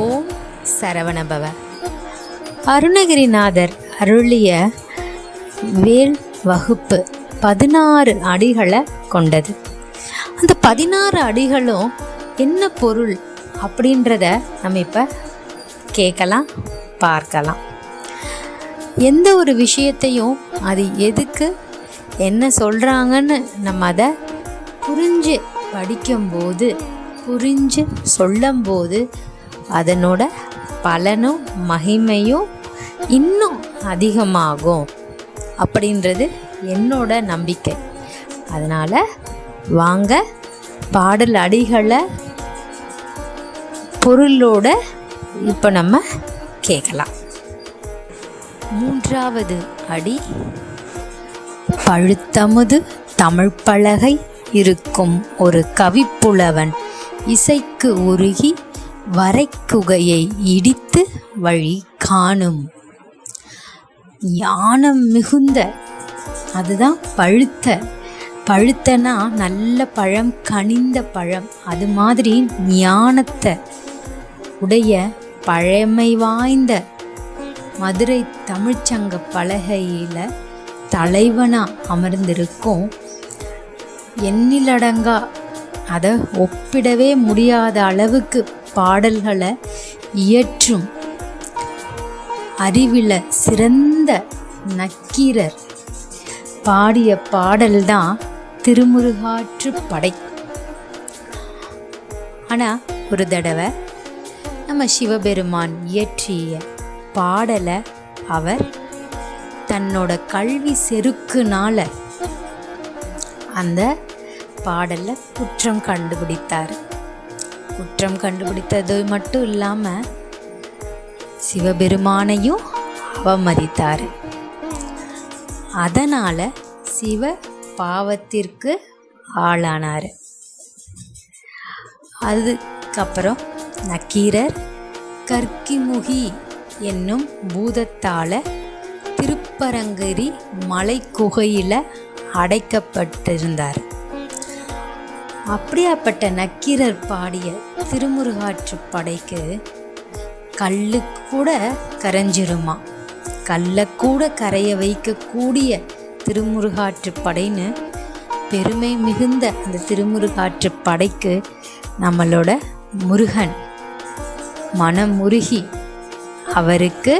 ஓம் சரவணபவ. அருணகிரிநாதர் அருளிய வேல் வகுப்பு பதினாறு அடிகளை கொண்டது. அந்த பதினாறு அடிகளும் என்ன பொருள் அப்படின்றத நம்ம இப்போ கேட்கலாம் பார்க்கலாம். எந்த ஒரு விஷயத்தையும் அது எதுக்கு என்ன சொல்கிறாங்கன்னு நம்ம அதை புரிஞ்சு படிக்கும்போது புரிஞ்சு சொல்லும்போது அதனோட பலனும் மகிமையும் இன்னும் அதிகமாகும் அப்படின்றது என்னோட நம்பிக்கை. அதனால் வாங்க பாடல் அடிகளை பொருளோட இப்போ நம்ம கேட்கலாம். மூன்றாவது அடி பழுத்தமுது தமிழ் பலகை இருக்கும் ஒரு கவிப்புலவன் இசைக்கு உருகி வரைக்குகையை இடித்து வழி காணும். ஞானம் மிகுந்த அதுதான் பழுத்த. பழுத்தனா நல்ல பழம் கனிந்த பழம் அது மாதிரி ஞானத்தை. உடைய பழமை வாய்ந்த மதுரை தமிழ்ச்சங்க பலகையில் தலைவனாக அமர்ந்திருக்கும். எண்ணிலடங்கா அதை ஒப்பிடவே முடியாத அளவுக்கு பாடல்களை இயற்றும் அறிவில் சிறந்த நக்கீரர். பாடிய பாடல்தான் திருமுருகாற்று படை. ஆனால் ஒரு தடவை நம்ம சிவபெருமான் இயற்றிய பாடலை அவர் தன்னோட கல்வி செருக்குனால அந்த பாடலை குற்றம் கண்டுபிடித்தார். குற்றம் கண்டுபிடித்தது மட்டும் இல்லாமல் சிவபெருமானையும் அவமதித்தார். அதனால் சிவ பாவத்திற்கு ஆளானார். அதுக்கப்புறம் நக்கீரர் கற்கிமுகி என்னும் பூதத்தால் திருப்பரங்கிரி மலை குகையில் அடைக்கப்பட்டிருந்தார். அப்படியாப்பட்ட நக்கீரர் பாடிய திருமுருகாற்று படைக்கு கல்லு கூட கரைஞ்சிருமா? கல்லை கூட கரைய வைக்கக்கூடிய திருமுருகாற்று படைன்னு பெருமை மிகுந்த அந்த திருமுருகாற்று படைக்கு நம்மளோட முருகன். மனம் முருகி அவருக்கு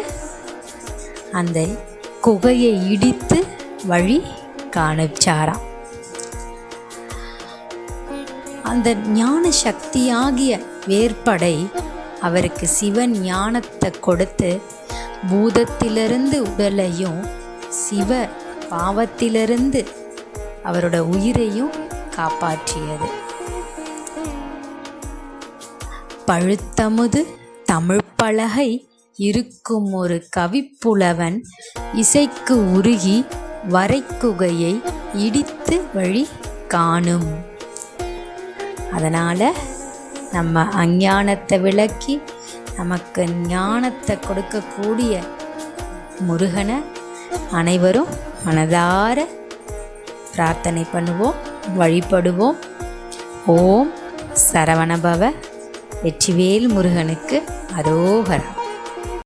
அந்த குகையை இடித்து வழி காணிச்சாராம். அந்த ஞான சக்தியாகிய வேற்படை அவருக்கு சிவன் ஞானத்தை கொடுத்து பூதத்திலிருந்து உடலையும் சிவ பாவத்திலிருந்து அவரோட உயிரையும் காப்பாற்றியது. பழுத்தமுது தமிழ்ப்பலகை இருக்கும் ஒரு கவிப்புலவன் இசைக்கு உருகி வரைக்குகையை இடித்து வழி காணும். அதனால் நம்ம அஞ்ஞானத்தை விளக்கி நமக்கு ஞானத்தை கொடுக்கக்கூடிய முருகனை அனைவரும் மனதார பிரார்த்தனை பண்ணுவோம் வழிபடுவோம். ஓம் சரவணபவ வெற்றிவேல் முருகனுக்கு அரோகரம்